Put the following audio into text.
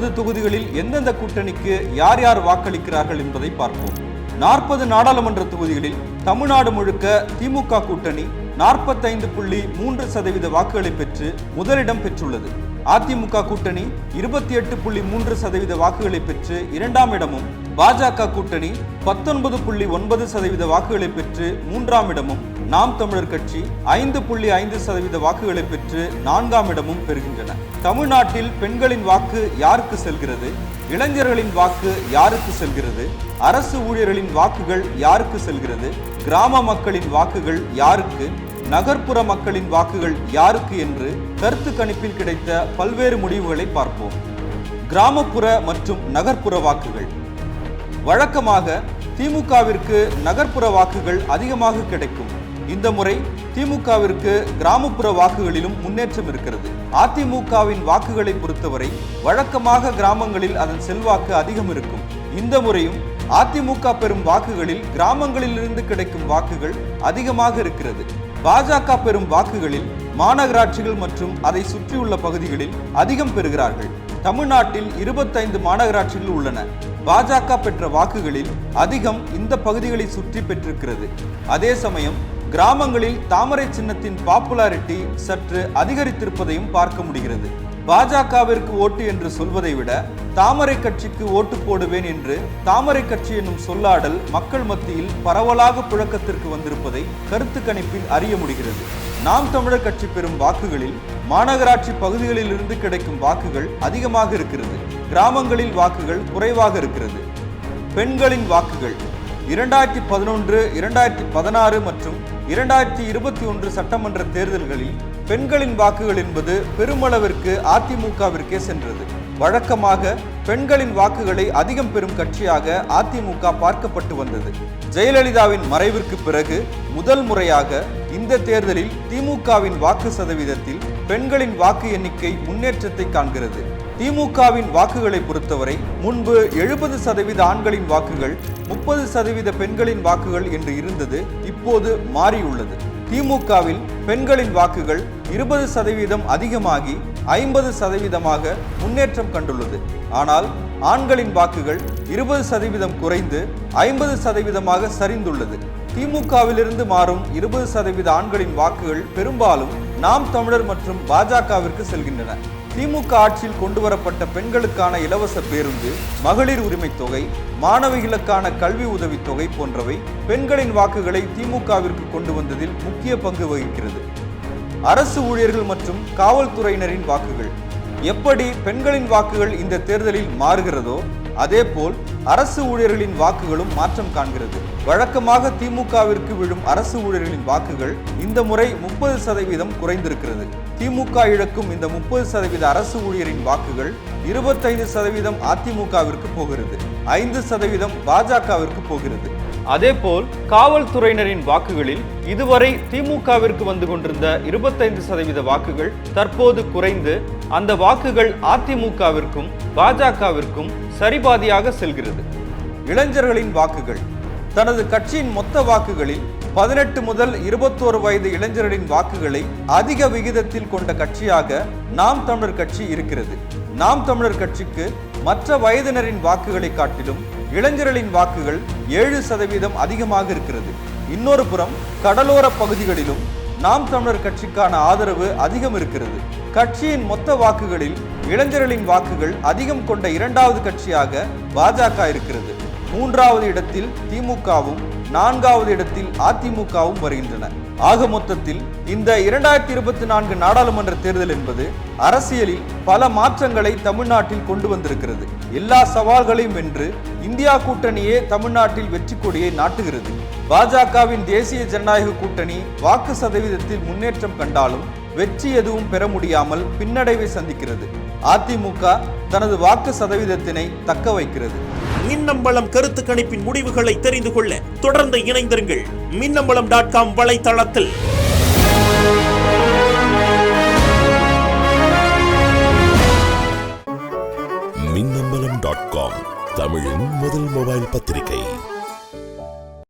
நாற்பது தொகுதிகளில் எந்தெந்த கூட்டணிக்கு யார் யார் வாக்களிக்கிறார்கள் என்பதை பார்ப்போம். நாற்பது நாடாளுமன்ற தொகுதிகளில் தமிழ்நாடு முழுக்க திமுக கூட்டணி நாற்பத்தைந்து புள்ளி மூன்று சதவீத வாக்குகளை பெற்று முதலிடம் பெற்றுள்ளது. அதிமுக கூட்டணி இருபத்தி எட்டு புள்ளி மூன்று சதவீத வாக்குகளை பெற்று இரண்டாம் இடமும் பாஜக கூட்டணி பத்தொன்பது புள்ளி ஒன்பது சதவீத வாக்குகளை பெற்று மூன்றாம் இடமும் நாம் தமிழர் கட்சி ஐந்து புள்ளி ஐந்து சதவீத வாக்குகளை பெற்று நான்காம் இடமும் பெறுகின்றன. தமிழ்நாட்டில் பெண்களின் வாக்கு யாருக்கு செல்கிறது? இளைஞர்களின் வாக்கு யாருக்கு செல்கிறது? அரசு ஊழியர்களின் வாக்குகள் யாருக்கு செல்கிறது? கிராம மக்களின் வாக்குகள் யாருக்கு? நகர்ப்புற மக்களின் வாக்குகள் யாருக்கு என்று கருத்து கணிப்பில் கிடைத்த பல்வேறு முடிவுகளை பார்ப்போம். கிராமப்புற மற்றும் நகர்ப்புற வாக்குகள். வழக்கமாக திமுகவிற்கு நகர்ப்புற வாக்குகள் அதிகமாக கிடைக்கும். இந்த முறை திமுகவிற்கு கிராமப்புற வாக்குகளிலும் முன்னேற்றம் இருக்கிறது. அதிமுகவின் வாக்குகளை பொறுத்தவரை வழக்கமாக கிராமங்களில் அதன் செல்வாக்கு அதிகம் இருக்கும். இந்த முறையும் அதிமுக பெறும் வாக்குகளில் கிராமங்களிலிருந்து கிடைக்கும் வாக்குகள் அதிகமாக இருக்கிறது. பாஜக பெறும் வாக்குகளில் மாநகராட்சிகள் மற்றும் அதை சுற்றியுள்ள பகுதிகளில் அதிகம் பெறுகிறார்கள். தமிழ்நாட்டில் இருபத்தைந்து மாநகராட்சிகள் உள்ளன. பாஜக பெற்ற வாக்குகளில் அதிகம் இந்த பகுதிகளை சுற்றி பெற்றிருக்கிறது. அதே சமயம் கிராமங்களில் தாமரை சின்னத்தின் பாப்புலாரிட்டி சற்று அதிகரித்திருப்பதையும் பார்க்க முடிகிறது. பாஜகவிற்கு ஓட்டு என்று சொல்வதை விட தாமரை கட்சிக்கு ஓட்டு போடுவேன் என்று தாமரை கட்சி என்னும் சொல்லாடல் மக்கள் மத்தியில் பரவலாக புழக்கத்திற்கு வந்திருப்பதை கருத்து கணிப்பில் அறிய முடிகிறது. நாம் தமிழர் கட்சி பெறும் வாக்குகளில் மாநகராட்சி பகுதிகளிலிருந்து கிடைக்கும் வாக்குகள் அதிகமாக இருக்கிறது. கிராமங்களில் வாக்குகள் குறைவாக இருக்கிறது. பெண்களின் வாக்குகள் இரண்டாயிரத்தி பதினொன்று இரண்டாயிரத்தி பதினாறு மற்றும் இரண்டாயிரத்தி இருபத்தி ஒன்று சட்டமன்ற தேர்தல்களில் பெண்களின் வாக்குகள் என்பது பெருமளவிற்கு அதிமுகவிற்கே சென்றது. வழக்கமாக பெண்களின் வாக்குகளை அதிகம் பெறும் கட்சியாக அதிமுக பார்க்கப்பட்டு வந்தது. ஜெயலலிதாவின் மறைவிற்கு பிறகு முதல் முறையாக இந்த தேர்தலில் திமுகவின் வாக்கு சதவீதத்தில் பெண்களின் வாக்கு எண்ணிக்கை முன்னேற்றத்தை காண்கிறது. திமுகவின் வாக்குகளை பொறுத்தவரை முன்பு எழுபது சதவீத ஆண்களின் வாக்குகள் முப்பது சதவீத பெண்களின் வாக்குகள் என்று இருந்தது இப்போது மாறியுள்ளது. திமுகவில் பெண்களின் வாக்குகள் இருபது சதவீதம் அதிகமாகி ஐம்பது சதவீதமாக முன்னேற்றம் கண்டுள்ளது. ஆனால் ஆண்களின் வாக்குகள் இருபது சதவீதம் குறைந்து ஐம்பது சதவீதமாக சரிந்துள்ளது. திமுகவிலிருந்து மாறும் இருபது சதவீத ஆண்களின் வாக்குகள் பெரும்பாலும் நாம் தமிழர் மற்றும் பாஜகவிற்கு செல்கின்றன. திமுக ஆட்சியில் கொண்டு வரப்பட்ட பெண்களுக்கான இலவச பேருந்து மகளிர் உரிமை தொகை மாணவிகளுக்கான கல்வி உதவித் தொகை போன்றவை பெண்களின் வாக்குகளை திமுகவிற்கு கொண்டு வந்ததில் முக்கிய பங்கு வகிக்கிறது. அரசு ஊழியர்கள் மற்றும் காவல்துறையினரின் வாக்குகள். எப்படி பெண்களின் வாக்குகள் இந்த தேர்தலில் மாறுகிறதோ அதேபோல் அரசு ஊழியர்களின் வாக்குகளும் மாற்றம் காண்கிறது. வழக்கமாக திமுகவிற்கு விழும் அரசு ஊழியர்களின் வாக்குகள் இந்த முறை முப்பது சதவீதம் குறைந்திருக்கிறது. திமுக இழக்கும் இந்த முப்பது சதவீத அரசு ஊழியரின் வாக்குகள் இருபத்தைந்து சதவீதம் அதிமுகவிற்கு போகிறது. ஐந்து சதவீதம் பாஜகவிற்கு போகிறது. அதேபோல் காவல்துறையினரின் வாக்குகளில் இதுவரை திமுகவிற்கு வந்து கொண்டிருந்த இருபத்தைந்து சதவீத வாக்குகள் தற்போது குறைந்து அந்த வாக்குகள் அதிமுகவிற்கும் பாஜகவிற்கும் சரிபாதியாக செல்கிறது. இளைஞர்களின் வாக்குகள். தனது கட்சியின் மொத்த வாக்குகளில் பதினெட்டு முதல் இருபத்தோரு வயது இளைஞர்களின் வாக்குகளை அதிக விகிதத்தில் கொண்ட கட்சியாக நாம் தமிழர் கட்சி இருக்கிறது. நாம் தமிழர் கட்சிக்கு மற்ற வயதினரின் வாக்குகளை காட்டிலும் இளைஞர்களின் வாக்குகள் ஏழு சதவீதம் அதிகமாக இருக்கிறது. இன்னொரு புறம் கடலோர பகுதிகளிலும் நாம் தமிழர் கட்சிக்கான ஆதரவு அதிகம் இருக்கிறது. கட்சியின் மொத்த வாக்குகளில் இளைஞர்களின் வாக்குகள் அதிகம் கொண்ட இரண்டாவது கட்சியாக பாஜக இருக்கிறது. மூன்றாவது இடத்தில் திமுகவும் நான்காவது இடத்தில் அதிமுகவும் வருகின்றன. ஆக மொத்தத்தில் இந்த இரண்டாயிரத்தி இருபத்தி நான்கு நாடாளுமன்ற தேர்தல் என்பது அரசியலில் பல மாற்றங்களை தமிழ்நாட்டில் கொண்டு வந்திருக்கிறது. எல்லா சவால்களையும் வென்று இந்தியா கூட்டணியே தமிழ்நாட்டில் வெற்றி கொடியை நாட்டுகிறது. பாஜகவின் தேசிய ஜனநாயக கூட்டணி வாக்கு சதவீதத்தில் முன்னேற்றம் கண்டாலும் வெற்றி எதுவும் பெற முடியாமல் பின்னடைவை சந்திக்கிறது. அதிமுக தனது வாக்கு சதவீதத்தினை தக்க வைக்கிறது. மின்னம்பலம் கருத்து கணிப்பின் முடிவுகளை தெரிந்து கொள்ள தொடர்ந்து இணைந்திருங்கள். மின்னம்பலம் டாட் காம் வலைத்தளத்தில். மின்னம்பலம் டாட் காம் தமிழின் முதல் மொபைல் பத்திரிகை.